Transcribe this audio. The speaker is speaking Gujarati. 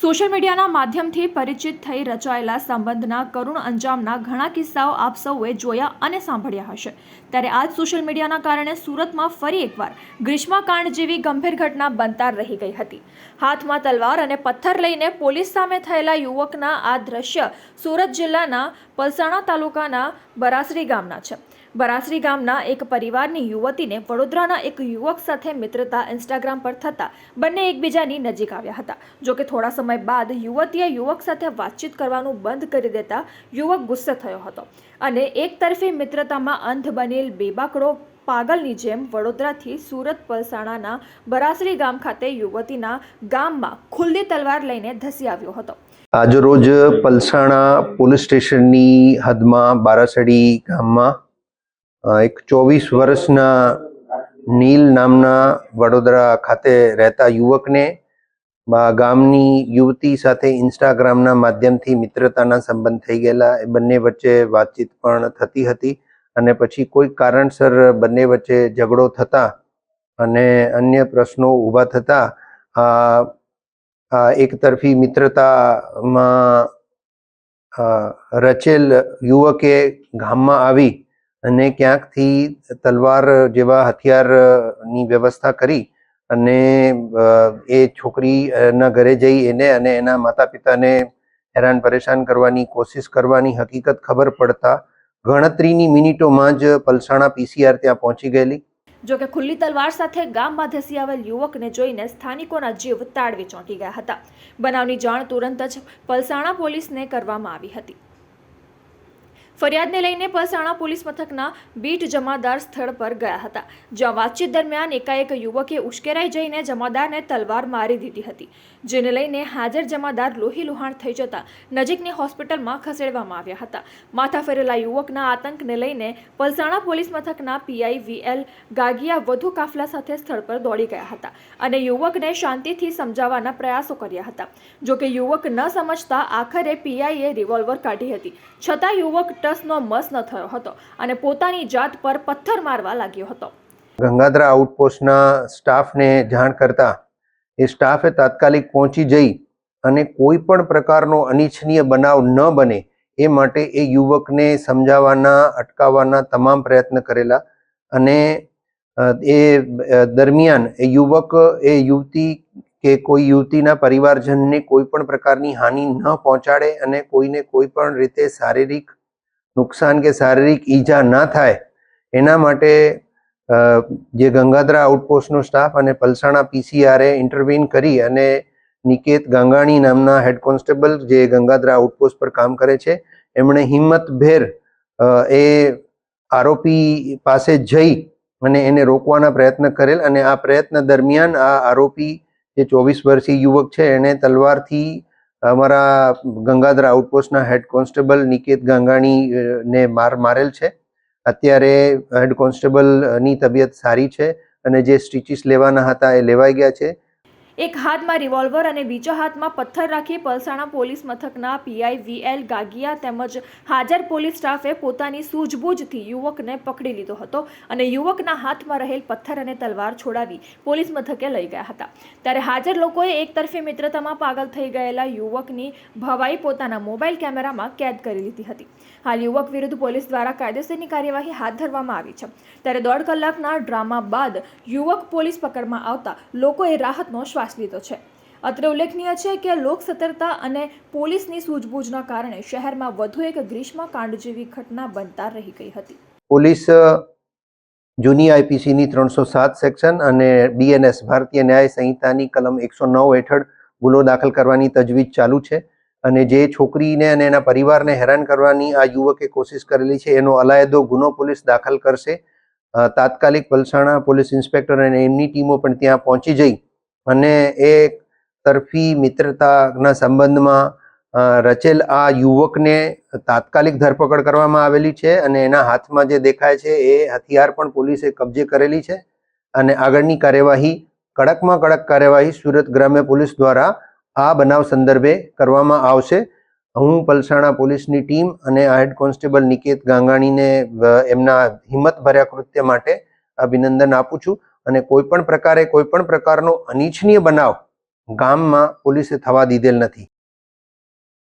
સોશિયલ મીડિયાના માધ્યમથી પરિચિત થઈ રચાયેલા સંબંધના કરુણ અંજામના ઘણા કિસ્સાઓ આપ સૌએ જોયા અને સાંભળ્યા હશે. ત્યારે આજ સોશિયલ મીડિયાના કારણે સુરતમાં ફરી એકવાર ગ્રીષ્માકાંડ જેવી ગંભીર ઘટના બનતા રહી ગઈ હતી. હાથમાં તલવાર અને પથ્થર લઈને પોલીસ સામે થયેલા યુવકના આ દ્રશ્ય સુરત જિલ્લાના પલસાણા તાલુકાના બરાસરી ગામના છે. બરાસરી ગામના એક પરિવારની યુવતીને વડોદરાના એક યુવક સાથે મિત્રતા ઇન્સ્ટાગ્રામ પર થતા બંને એકબીજાની નજીક આવ્યા હતા. જો કે થોડા સમય બાદ યુવતીએ યુવક સાથે વાતચીત કરવાનું બંધ કરી દેતા યુવક ગુસ્સે થયો હતો અને એક તરફી મિત્રતામાં અંધ બનેલ બેબાકડો પાગલની જેમ વડોદરાથી સુરત પલસાણાના બરાસરી ગામ ખાતે યુવતીના ગામમાં ખુલ્લી તલવાર લઈને ધસી આવ્યો હતો. આજરોજ પલસાણા પોલીસ સ્ટેશનની હદમાં બારાસડી ગામમાં એક ચોવીસ વર્ષના નીલ નામના વડોદરા ખાતે રહેતા યુવકને ગામની યુવતી સાથે ઇન્સ્ટાગ્રામના માધ્યમથી મિત્રતાના સંબંધ થઈ ગયેલા, એ બંને વચ્ચે વાતચીત પણ થતી હતી. અને પછી કોઈ કારણસર બંને વચ્ચે ઝઘડો થતા અને અન્ય પ્રશ્નો ઊભા થતા એકતરફી મિત્રતામાં રચેલ યુવકે ગામમાં આવી અને ક્યાંકથી તલવાર જેવા હથિયારની વ્યવસ્થા કરી અને એ છોકરીના ઘરે જઈ એને અને એના માતા પિતાને હેરાન પરેશાન કરવાની કોશિશ કરવાની હકીકત ખબર પડતા ગણતરીની મિનિટોમાં જ પલસાણા પીસીઆર ત્યાં પહોંચી ગયેલી. જો કે ખુલ્લી તલવાર સાથે ગામમાં ધસી આવેલ યુવકને જોઈને સ્થાનિકોના જીવ તાળવી ચોંટી ગયા હતા. બનાવની જાણ તુરંત જ પલસાણા પોલીસને કરવામાં આવી હતી. ફરિયાદને લઈને પલસાણા પોલીસ મથકના બીટ જમાદાર સ્થળ પર ગયા હતા, જ્યાં વાતચીત દરમિયાન એકાએક યુવકે ઉશ્કેરાઈ જઈને જમાદારને તલવાર મારી દીધી હતી, જેને લઈને હાજર જમાદાર લોહી લુહાણ થઈ જતા નજીકની હોસ્પિટલમાં ખસેડવામાં આવ્યા હતા. માથા ફેરેલા યુવકના આતંકને લઈને પલસાણા પોલીસ મથકના પીઆઈ વીએલ ગાગિયા વધુ કાફલા સાથે સ્થળ પર દોડી ગયા હતા અને યુવકને શાંતિથી સમજાવવાના પ્રયાસો કર્યા હતા. જોકે યુવક ન સમજતા આખરે પીઆઈએ રિવોલ્વર કાઢી હતી. છતાં યુવક ટસનો મસ ન થયો હતો અને પોતાની જાત પર પથ્થર મારવા લાગ્યો હતો. ગંગાધરા આઉટપોસ્ટના સ્ટાફને જાણ કરતા એ સ્ટાફે તાત્કાલિક પહોંચી જઈ અને કોઈ પણ પ્રકારનો અનિચ્છનીય બનાવ ન બને એ માટે એ યુવકને સમજાવવાના, અટકાવવાના તમામ પ્રયત્ન કરેલા અને એ દરમિયાન એ યુવક, એ યુવતી કે કોઈ યુવતીના પરિવારજનને કોઈ પણ પ્રકારની હાનિ ન પહોંચાડે અને કોઈને કોઈ પણ રીતે શારીરિક નુકસાન કે શારીરિક ઈજા ના થાય, એના માટે જે ગંગાધરા આઉટપોસ્ટનો સ્ટાફ અને પલસાણા પીસીઆરએ ઇન્ટરવીન કરી અને નિકેત ગાંગાણી નામના હેડ કોન્સ્ટેબલ જે ગંગાધરા આઉટપોસ્ટ પર કામ કરે છે, એમણે હિંમતભેર એ આરોપી પાસે જઈ અને એને રોકવાના પ્રયત્ન કરેલ અને આ પ્રયત્ન દરમિયાન આ આરોપી, જે ચોવીસ વર્ષીય યુવક છે એણે તલવારથી અમારા ગંગાધર આઉટપોસ્ટના હેડ કોન્સ્ટેબલ નિકેત ગાંગાણી ને માર મારેલ છે. અત્યારે હેડ કોન્સ્ટેબલની તબિયત સારી છે અને જે સ્ટીચીસ લેવાના હતા એ લેવાઈ ગયા છે. એક હાથમાં રિવોલ્વર અને બીજા હાથમાં પથ્થર રાખી પલસાણા પોલીસ મથકના પીઆઈ વીએલ ગાગિયા તેમજ હાજર પોલીસ સ્ટાફે પોતાની સૂઝબૂઝથી યુવકને પકડી લીધો હતો અને યુવકના હાથમાં રહેલ પથ્થર અને તલવાર છોડાવી પોલીસ મથકે લઈ ગયા હતા. ત્યારે હાજર લોકોએ એકતરફી મિત્રતામાં પાગલ થઈ ગયેલા યુવકની ભવાઈ પોતાના મોબાઈલ કેમેરામાં કેદ કરી લીધી હતી. હાલ યુવક વિરુદ્ધ પોલીસ દ્વારા કાયદેસરની કાર્યવાહી હાથ ધરવામાં આવી છે. ત્યારે દોઢ કલાકના ડ્રામા બાદ યુવક પોલીસ પકડમાં આવતા લોકોએ રાહતનો શ્વાસ લીધો છે. અત્રે ઉલ્લેખનીય છે કે લોક સતર્કતા અને પોલીસની સૂઝબૂછના કારણે શહેરમાં વધુ એક ગ્રીષ્મકાંડ જેવી ઘટના બનતા રહી ગઈ હતી. પોલીસ જૂની આઈપીસીની ત્રણસો સાત સેક્શન અને બીએનએસ ભારતીય ન્યાય સંહિતાની કલમ એકસો નવ હેઠળ ગુનો દાખલ કરવાની તજવીજ ચાલુ છે અને જે છોકરીને અને એના પરિવારને હેરાન કરવાની આ યુવકે કોશિશ કરેલી છે, એનો અલાયદો ગુનો પોલીસ દાખલ કરશે. તાત્કાલિક પલસાણા પોલીસ ઇન્સ્પેક્ટર અને એમની ટીમો પણ ત્યાં પહોંચી જઈ અને એ તરફી મિત્રતાના સંબંધમાં રચેલ આ યુવકને તાત્કાલિક ધરપકડ કરવામાં આવેલી છે અને એના હાથમાં જે દેખાય છે એ હથિયાર પણ પોલીસે કબજે કરેલી છે અને આગળની કાર્યવાહી, કડકમાં કડક કાર્યવાહી સુરત ગ્રામ્ય પોલીસ દ્વારા આ બનાવ સંદર્ભે કરવામાં આવશે. હું પલસાણા પોલીસની ટીમ અને હેડ કોન્સ્ટેબલ નિકેત ગાંગાણીને એમના હિંમતભર્યા કૃત્ય માટે અભિનંદન આપું છું. અને કોઈ પણ પ્રકારે કોઈ પણ પ્રકારનો અનિચ્છનીય બનાવ ગામમાં પોલીસે થવા દીધેલ નથી.